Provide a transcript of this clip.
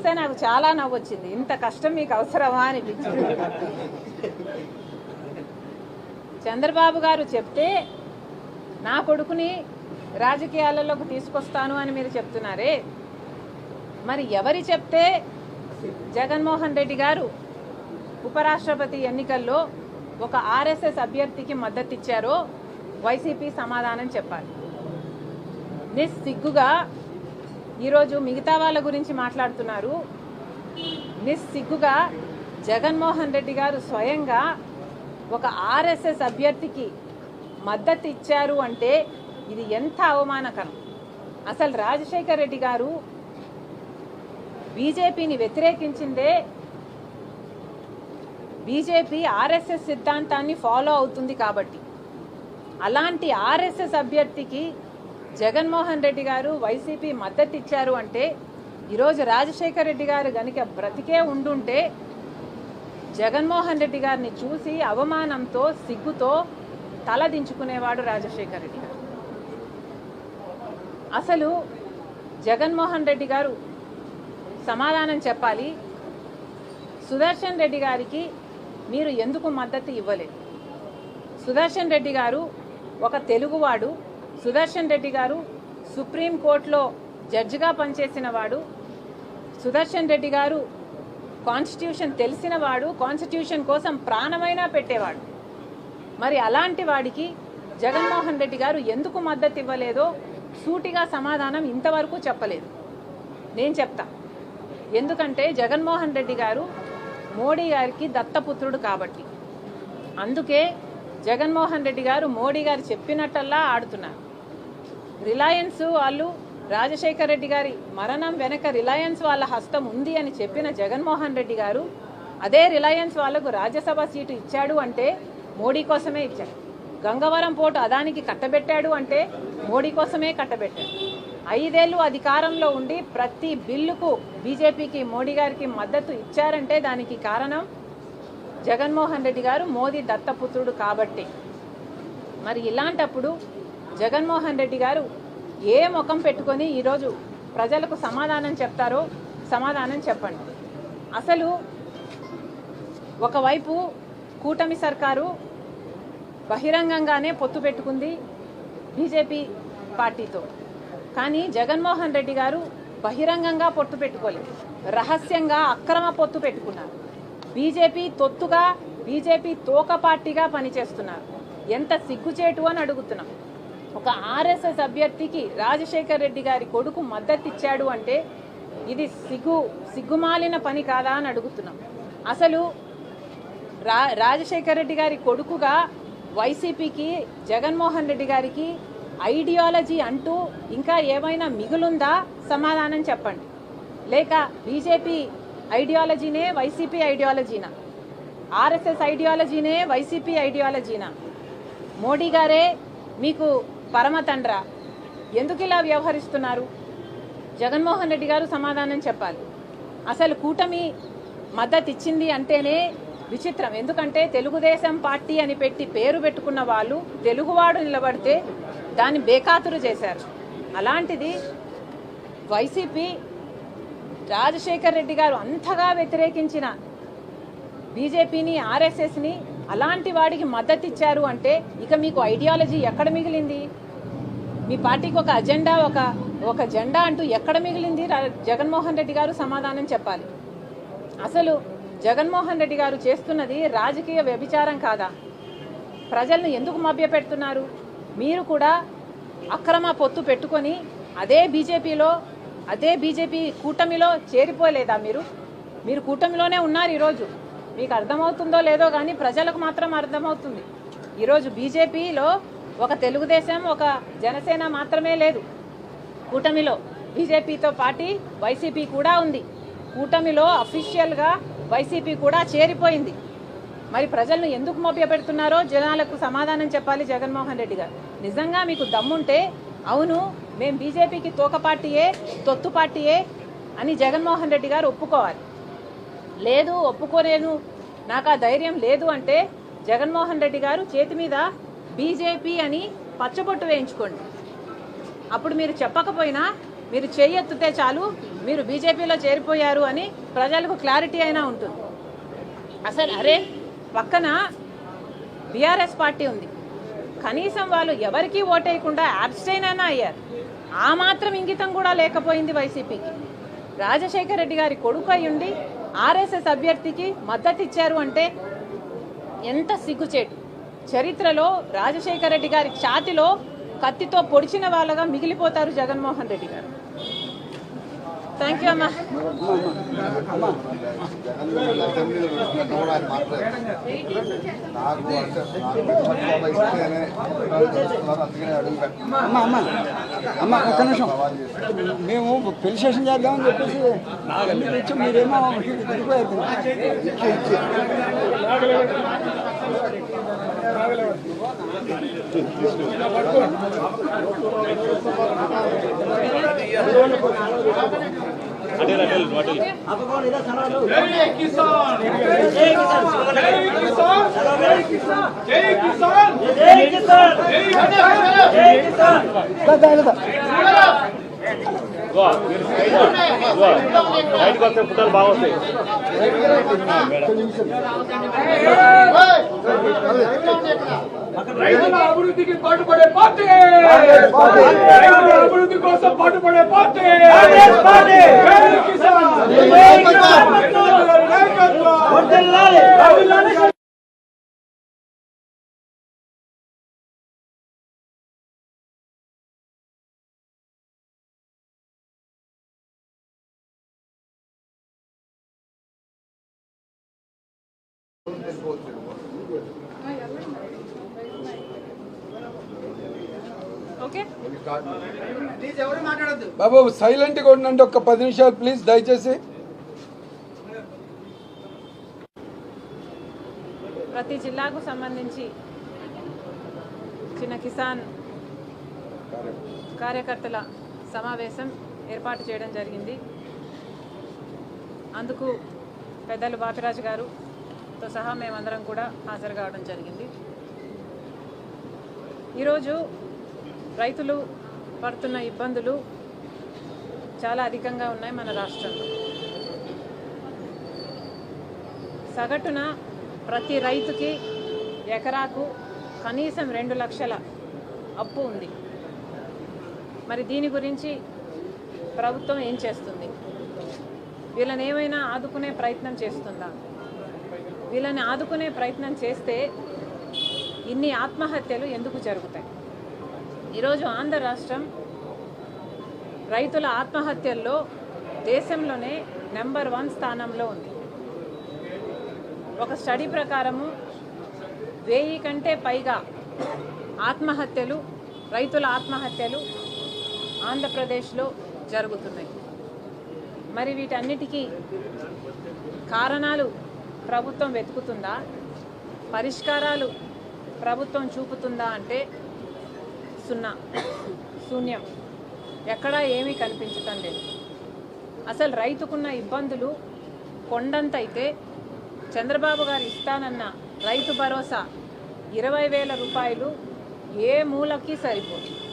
చూస్తే నాకు చాలా నవ్వు వచ్చింది ఇంత కష్టం మీకు అవసరమా అనిపించింది. చంద్రబాబు గారు చెప్తే నా కొడుకుని రాజకీయాలలోకి తీసుకొస్తాను అని మీరు చెప్తున్నారే? మరి ఎవరి చెప్తే జగన్మోహన్ రెడ్డి గారు ఉపరాష్ట్రపతి ఎన్నికల్లో ఒక ఆర్ఎస్ఎస్ అభ్యర్థికి మద్దతిచ్చారో వైసీపీ సమాధానం చెప్పాలి. నిస్సిగ్గుగా ఈరోజు మిగతా వాళ్ళ గురించి మాట్లాడుతున్నారు. నిస్సిగ్గుగా జగన్మోహన్ రెడ్డి గారు స్వయంగా ఒక ఆర్ఎస్ఎస్ అభ్యర్థికి మద్దతు ఇచ్చారు అంటే ఇది ఎంత అవమానకరం. అసలు రాజశేఖర్ రెడ్డి గారు బీజేపీని వ్యతిరేకించిందే బీజేపీ ఆర్ఎస్ఎస్ సిద్ధాంతాన్ని ఫాలో అవుతుంది కాబట్టి. అలాంటి ఆర్ఎస్ఎస్ అభ్యర్థికి జగన్మోహన్ రెడ్డి గారు వైసీపీ మద్దతు ఇచ్చారు అంటే ఈరోజు రాజశేఖర్ రెడ్డి గారు గనుక బ్రతికే ఉండుంటే జగన్మోహన్ రెడ్డి గారిని చూసి అవమానంతో సిగ్గుతో తల దించుకునేవాడు రాజశేఖర్ రెడ్డి గారు. అసలు జగన్మోహన్ రెడ్డి గారు సమాధానం చెప్పాలి. సుదర్శన్ రెడ్డి గారికి మీరు ఎందుకు మద్దతు ఇవ్వలేదు? సుదర్శన్ రెడ్డి గారు ఒక తెలుగువాడు సుదర్శన్ రెడ్డి గారు సుప్రీంకోర్టులో జడ్జిగా పనిచేసిన వాడు. సుదర్శన్ రెడ్డి గారు కాన్స్టిట్యూషన్ తెలిసిన వాడు కాన్స్టిట్యూషన్ కోసం ప్రాణమైనా పెట్టేవాడు. మరి అలాంటి వాడికి జగన్మోహన్ రెడ్డి గారు ఎందుకు మద్దతు ఇవ్వలేదో సూటిగా సమాధానం ఇంతవరకు చెప్పలేదు. నేను చెప్తా. ఎందుకంటే జగన్మోహన్ రెడ్డి గారు మోడీ గారికి దత్తపుత్రుడు కాబట్టి. అందుకే జగన్మోహన్ రెడ్డి గారు మోడీ గారు చెప్పినట్టల్లా ఆడుతున్నారు. రిలయన్స్ వాళ్ళు రాజశేఖర్ రెడ్డి గారి మరణం వెనక రిలయన్స్ వాళ్ళ హస్తం ఉంది అని చెప్పిన జగన్మోహన్ రెడ్డి గారు అదే రిలయన్స్ వాళ్ళకు రాజ్యసభ సీటు ఇచ్చాడు అంటే మోడీ కోసమే ఇచ్చాడు గంగవరం పోటు అదానికి కట్టబెట్టాడు అంటే మోడీ కోసమే కట్టబెట్టాడు ఐదేళ్ళు అధికారంలో ఉండి ప్రతి బిల్లుకు బీజేపీకి మోడీ గారికి మద్దతు ఇచ్చారంటే దానికి కారణం జగన్మోహన్ రెడ్డి గారు మోదీ దత్తపుత్రుడు కాబట్టి. మరి ఇలాంటప్పుడు జగన్మోహన్ రెడ్డి గారు ఏ ముఖం పెట్టుకొని ఈరోజు ప్రజలకు సమాధానం చెప్తారో సమాధానం చెప్పండి. అసలు ఒకవైపు కూటమి సర్కారు బహిరంగంగానే పొత్తు పెట్టుకుంది బీజేపీ పార్టీతో. కానీ జగన్మోహన్ రెడ్డి గారు బహిరంగంగా పొత్తు పెట్టుకోలేదు. రహస్యంగా అక్రమ పొత్తు పెట్టుకున్నారు. బీజేపీ తొత్తుగా బీజేపీ తోక పార్టీగా పనిచేస్తున్నారు. ఎంత సిగ్గుచేటు అని అడుగుతున్నాం. ఒక ఆర్ఎస్ఎస్ అభ్యర్థికి రాజశేఖర్ రెడ్డి గారి కొడుకు మద్దతు ఇచ్చాడు అంటే ఇది సిగ్గు సిగ్గుమాలిన పని కాదా అని అడుగుతున్నాం. అసలు రా రాజశేఖర్ రెడ్డి గారి కొడుకుగా వైసీపీకి జగన్మోహన్ రెడ్డి గారికి ఐడియాలజీ అంటూ ఇంకా ఏమైనా మిగులుందా? సమాధానం చెప్పండి. లేక బీజేపీ ఐడియాలజీనే వైసీపీ ఐడియాలజీనా? ఆర్ఎస్ఎస్ ఐడియాలజీనే వైసీపీ ఐడియాలజీనా? మోడీ గారే మీకు పరమ తండ్ర ఎందుకు ఇలా వ్యవహరిస్తున్నారు? జగన్మోహన్ రెడ్డి గారు సమాధానం చెప్పాలి. అసలు కూటమి మద్దతు ఇచ్చింది అంటేనే విచిత్రం. ఎందుకంటే తెలుగుదేశం పార్టీ అని పెట్టి పేరు పెట్టుకున్న వాళ్ళు తెలుగువాడు నిలబడితే దాన్ని బేఖాతురు చేశారు. అలాంటిది వైసీపీ రాజశేఖర్ రెడ్డి గారు అంతగా వ్యతిరేకించిన బీజేపీని ఆర్ఎస్ఎస్ని అలాంటి వాడికి మద్దతు ఇచ్చారు అంటే ఇక మీకు ఐడియాలజీ ఎక్కడ మిగిలింది? మీ పార్టీకి ఒక అజెండా ఒక ఒక జెండా అంటూ ఎక్కడ మిగిలింది? జగన్మోహన్ రెడ్డి గారు సమాధానం చెప్పాలి. అసలు జగన్మోహన్ రెడ్డి గారు చేస్తున్నది రాజకీయ వ్యభిచారం కాదా? ప్రజలను ఎందుకు మభ్యపెడుతున్నారు? మీరు కూడా అక్రమ పొత్తు పెట్టుకొని అదే బీజేపీలో అదే బీజేపీ కూటమిలో చేరిపోలేదా మీరు? మీరు కూటమిలోనే ఉన్నారు ఈరోజు. మీకు అర్థమవుతుందో లేదో కానీ ప్రజలకు మాత్రం అర్థమవుతుంది. ఈరోజు బీజేపీలో ఒక తెలుగుదేశం ఒక జనసేన మాత్రమే లేదు. కూటమిలో బీజేపీతో పాటి వైసీపీ కూడా ఉంది. కూటమిలో అఫీషియల్గా వైసీపీ కూడా చేరిపోయింది. మరి ప్రజలను ఎందుకు మభ్యపెడుతున్నారో జనాలకు సమాధానం చెప్పాలి జగన్మోహన్ రెడ్డి గారు. నిజంగా మీకు దమ్ముంటే అవును మేము బీజేపీకి తోక పార్టీయే తొత్తు పార్టీయే అని జగన్మోహన్ రెడ్డి గారు ఒప్పుకోవాలి. లేదు ఒప్పుకోలేను. నాకు ఆ ధైర్యం లేదు అంటే జగన్మోహన్ రెడ్డి గారు చేతి మీద బీజేపీ అని పచ్చబొట్టు వేయించుకోండి. అప్పుడు మీరు చెప్పకపోయినా మీరు చేయెత్తితే చాలు మీరు బీజేపీలో చేరిపోయారు అని ప్రజలకు క్లారిటీ అయినా ఉంటుంది. అసలు అరే పక్కన బీఆర్ఎస్ పార్టీ ఉంది. కనీసం వాళ్ళు ఎవరికీ ఓటేయకుండా అబ్స్టైన్ అయినా అయ్యారు. ఆ మాత్రం ఇంగితం కూడా లేకపోయింది వైసీపీకి. రాజశేఖర రెడ్డి గారి కొడుకు అయ్యుండి ఆర్ఎస్ఎస్ అభ్యర్థికి మద్దతు ఇచ్చారు అంటే ఎంత సిగ్గుచేటు. చరిత్రలో రాజశేఖర రెడ్డి గారి ఛాతిలో కత్తితో పొడిచిన వాళ్ళగా మిగిలిపోతారు జగన్మోహన్ రెడ్డి గారు. థ్యాంక్ యూ అమ్మా. అసెంబ్లీలో పెట్టినట్టు కూడా ఆయన మాట్లాడారు నాకు అంటే నాకు పట్టుకోవాలి ఇస్తేనే చేస్తున్నారు అందుకనే అడుగు పెట్టిన అమ్మ అమ్మ అమ్మ ఒక్క నిమిషం సవాల్ చేశారు మేము పెళ్ళి స్టేషన్ చేద్దామని చెప్పేసి అన్ని తెచ్చి మీరేమో తిరిగిపోయారు బయటకు వస్తే రైతుల అభివృద్ధికి పాటుపడే పార్టీ! రైతుల అభివృద్ధి కోసం పాటుపడే పార్టీ! బాబు సైలెంట్గా ఉండండి ఒక పది నిమిషాలు ప్లీజ్ దయచేసి. ప్రతి జిల్లాకు సంబంధించి చిన్న కిసాన్ కార్యకర్తల సమావేశం ఏర్పాటు చేయడం జరిగింది. అందుకు పెద్దలు బాపిరాజు తో సహా మేమందరం కూడా హాజరు కావడం జరిగింది. ఈరోజు రైతులు పడుతున్న ఇబ్బందులు చాలా అధికంగా ఉన్నాయి మన రాష్ట్రంలో. సగటున ప్రతి రైతుకి ఎకరాకు కనీసం రెండు లక్షల అప్పు ఉంది. మరి దీని గురించి ప్రభుత్వం ఏం చేస్తుంది? వీళ్ళని ఏమైనా ఆదుకునే ప్రయత్నం చేస్తుందా? వీళ్ళని ఆదుకునే ప్రయత్నం చేస్తే ఇన్ని ఆత్మహత్యలు ఎందుకు జరుగుతాయి? ఈరోజు ఆంధ్ర రాష్ట్రం రైతుల ఆత్మహత్యల్లో దేశంలోనే నెంబర్ వన్ స్థానంలో ఉంది. ఒక స్టడీ ప్రకారము వెయ్యి కంటే పైగా ఆత్మహత్యలు రైతుల ఆత్మహత్యలు ఆంధ్రప్రదేశ్లో జరుగుతున్నాయి. మరి వీటన్నిటికీ కారణాలు ప్రభుత్వం వెతుకుతుందా? పరిష్కారాలు ప్రభుత్వం చూపుతుందా అంటే సున్నా శూన్యం. ఎక్కడా ఏమీ కనిపించటం లేదు. అసలు రైతుకున్న ఇబ్బందులు కొండంతైతే చంద్రబాబు గారు ఇస్తానన్న రైతు భరోసా ఇరవై వేల రూపాయలు ఏ మూలకి సరిపోదు.